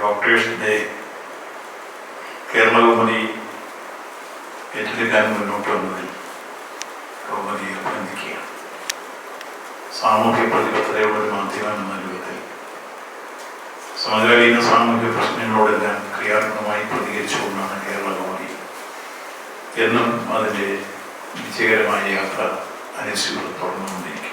ഡോക്ടേഴ്സിന്റെ കേരളകൗമുദി ഏറ്റെടുക്കാൻ മുന്നോട്ട് വന്നതിൽ കൗമുദി അഭിനന്ദിക്കുകയാണ്. സാമൂഹ്യ പ്രതിബദ്ധതയുള്ള ഒരു മാധ്യമം എന്ന രൂപത്തിൽ സമകാലീന സാമൂഹ്യ പ്രശ്നങ്ങളോടെല്ലാം ക്രിയാത്മകമായി പ്രതികരിച്ചുകൊണ്ടാണ് കേരള കൗമുദി എന്നും അതിന്റെ വിജയകരമായ യാത്ര അനുസരിച്ച് തുടർന്നുകൊണ്ടിരിക്കും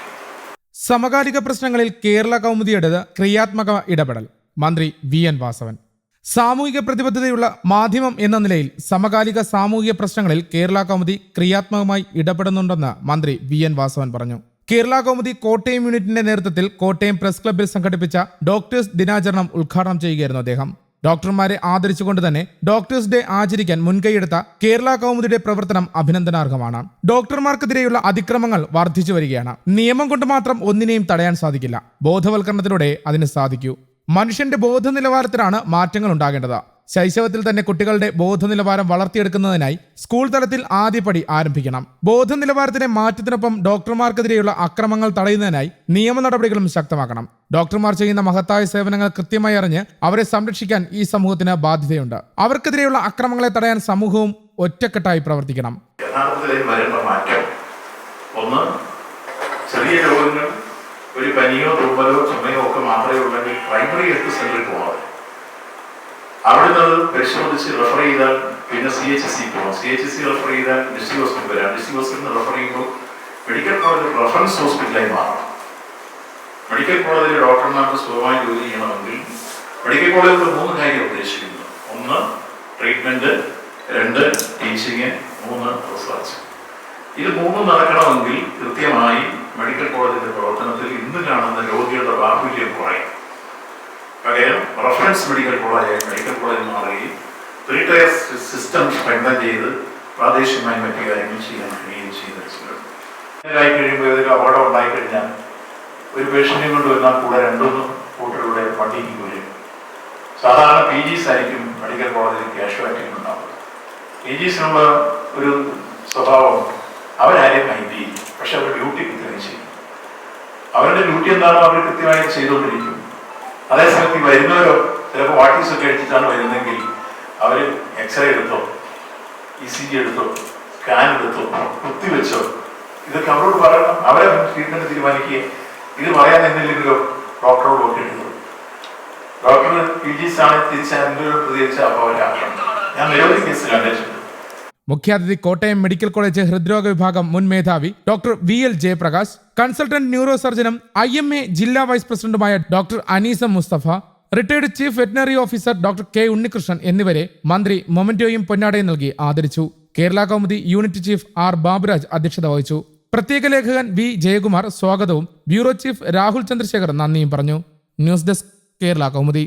സമകാലിക പ്രശ്നങ്ങളിൽ കേരള കൗമുദിയുടേത് ക്രിയാത്മക ഇടപെടൽ. മന്ത്രി വി എൻ വാസവൻ. സാമൂഹിക പ്രതിബദ്ധതയുള്ള മാധ്യമം എന്ന നിലയിൽ സമകാലിക സാമൂഹിക പ്രശ്നങ്ങളിൽ കേരള കൗമുദി ക്രിയാത്മകമായി ഇടപെടുന്നുണ്ടെന്ന് മന്ത്രി വി എൻ വാസവൻ പറഞ്ഞു. കേരള കൗമുദി കോട്ടയം യൂണിറ്റിന്റെ നേതൃത്വത്തിൽ കോട്ടയം പ്രസ് ക്ലബ്ബിൽ സംഘടിപ്പിച്ച ഡോക്ടേഴ്സ് ദിനാചരണം ഉദ്ഘാടനം ചെയ്യുകയായിരുന്നു അദ്ദേഹം. ഡോക്ടർമാരെ ആദരിച്ചുകൊണ്ട് തന്നെ ഡോക്ടേഴ്സ് ഡേ ആചരിക്കാൻ മുൻകൈയെടുത്ത കേരള കൗമുദിയുടെ പ്രവർത്തനം അഭിനന്ദനാർഹമാണ്. ഡോക്ടർമാർക്കെതിരെയുള്ള അതിക്രമങ്ങൾ വർദ്ധിച്ചു വരികയാണ്. നിയമം കൊണ്ട് മാത്രം ഒന്നിനെയും തടയാൻ സാധിക്കില്ല. ബോധവൽക്കരണത്തിലൂടെ അതിന് സാധിക്കൂ. മനുഷ്യന്റെ ബോധ നിലവാരത്തിലാണ് മാറ്റങ്ങൾ ഉണ്ടാകേണ്ടത്. ശൈശവത്തിൽ തന്നെ കുട്ടികളുടെ ബോധനിലവാരം വളർത്തിയെടുക്കുന്നതിനായി സ്കൂൾ തലത്തിൽ ആദ്യപടി ആരംഭിക്കണം. ബോധനിലവാരത്തിലെ മാറ്റത്തിനൊപ്പം ഡോക്ടർമാർക്കെതിരെയുള്ള അക്രമങ്ങൾ തടയുന്നതിനായി നിയമ നടപടികളും ശക്തമാക്കണം. ഡോക്ടർമാർ ചെയ്യുന്ന മഹത്തായ സേവനങ്ങൾ കൃത്യമായി അറിഞ്ഞ് അവരെ സംരക്ഷിക്കാൻ ഈ സമൂഹത്തിന് ബാധ്യതയുണ്ട്. അവർക്കെതിരെയുള്ള അക്രമങ്ങളെ തടയാൻ സമൂഹവും ഒറ്റക്കെട്ടായി പ്രവർത്തിക്കണം. മാറ്റം. ഒന്ന് ചെറിയ രോഗങ്ങൾ ഒരു പനിയോ തുമ്മലോ ചുമയോ ഒക്കെ മാത്രമേ ഉള്ളെങ്കിൽ പ്രൈമറി ഹെൽത്ത് സെന്ററിൽ പോകാതെ അവിടുന്ന് അത് പരിശോധിച്ച് റെഫർ ചെയ്താൽ പിന്നെ സി എച്ച് സി പോകണം സി എച്ച് സി റെഫർ ചെയ്താൽ ഡിസ്ട്രിക്ട് ഹോസ്പിറ്റൽ വരാം. ഡിസ്ട്രിക്ട് ഹോസ്പിറ്റലിൽ റെഫർ ചെയ്യുമ്പോൾ മെഡിക്കൽ കോളേജ് റെഫറൻസ് ഹോസ്പിറ്റലായി മാറണം. മെഡിക്കൽ കോളേജിലെ ഡോക്ടർമാർക്ക് സുഖമായി ജോലി ചെയ്യണമെങ്കിൽ മെഡിക്കൽ കോളേജിൽ മൂന്ന് കാര്യം ഉദ്ദേശിക്കുന്നു. ഒന്ന് ട്രീറ്റ്മെന്റ് രണ്ട് ടീച്ചിങ് മൂന്ന് റിസർച്ച് ഇത് മൂന്നും നടക്കണമെങ്കിൽ കൃത്യമായി മെഡിക്കൽ കോളേജിന്റെ പ്രവർത്തനത്തിൽ ഇന്ന് കാണുന്ന രോഗികളുടെ ബാഹുല്യം കുറയും. പകരം reference medical college medical college മാറുകയും ത്രീ ടയർ സിസ്റ്റം സ്ട്രെങ്തൻ ചെയ്ത് പ്രാദേശികമായി മറ്റു കാര്യങ്ങൾ ചെയ്യാൻ കഴിയുകയും ചെയ്യുന്ന ആയി കഴിയുമ്പോൾ ഏതൊരു അപകടം ഉണ്ടായിക്കഴിഞ്ഞാൽ ഒരു പേഷ്യന്റിനെ കൊണ്ട് വന്നാൽ കൂടെ രണ്ടൊന്നും കൂട്ടരുടെ വണ്ടിക്ക് വരും സാധാരണ പി ജിസ് ആയിരിക്കും മെഡിക്കൽ കോളേജിൽ ക്യാഷ്വാലിറ്റി ഉണ്ടാവുക. പി ജിസിനുള്ള ഒരു സ്വഭാവം അവരാരെയും ഹൈപ്പ് ചെയ്യും പക്ഷെ അവർ ഡ്യൂട്ടി അവരുടെ ഡ്യൂട്ടി എന്താണോ അവർ കൃത്യമായി ചെയ്തുകൊണ്ടിരിക്കും അതേസമയത്ത് ഈ വരുന്നവരോ ചിലപ്പോൾ വാട്ടീസ് ഒക്കെ അടിച്ചിട്ടാണ് വരുന്നതെങ്കിൽ അവർ എക്സ്റേ എടുത്തോ ഇ സി ജി എടുത്തോ സ്കാൻ എടുത്തോ കുത്തിവെച്ചോ ഇതൊക്കെ അവരോട് പറയണം. അവരെ ട്രീറ്റ്മെന്റ് തീരുമാനിക്കുക. ഇത് പറയാൻ നിന്നില്ലെങ്കിലോ ഡോക്ടറോട് ഒക്കെ എടുത്തു. ഡോക്ടർ പി ജി ആണ് തിരിച്ച് എന്നോട് പ്രതികരിച്ച അപ്പോൾ അവരാക്കണം ഞാൻ നിരവധി കേസ് കണ്ടിട്ടുണ്ട്. മുഖ്യാതിഥി കോട്ടയം മെഡിക്കൽ കോളേജ് ഹൃദ്രോഗ വിഭാഗം മുൻ മേധാവി doctor V L Jayaprakash consultant neuro സർജനും I M A ജില്ലാ വൈസ് പ്രസിഡന്റുമായ doctor Aneesa Mustafa retired chief veterinary officer doctor K Unnikrishnan എന്നിവരെ മന്ത്രി മൊമന്റോയും പൊന്നാടയും നൽകി ആദരിച്ചു. Kerala Kaumudi unit chief R Baburaj അധ്യക്ഷത വഹിച്ചു. പ്രത്യേക ലേഖകൻ വി ജയകുമാർ സ്വാഗതവും ബ്യൂറോ ചീഫ് രാഹുൽ ചന്ദ്രശേഖർ നന്ദിയും പറഞ്ഞു. News desk Kerala Kaumudi.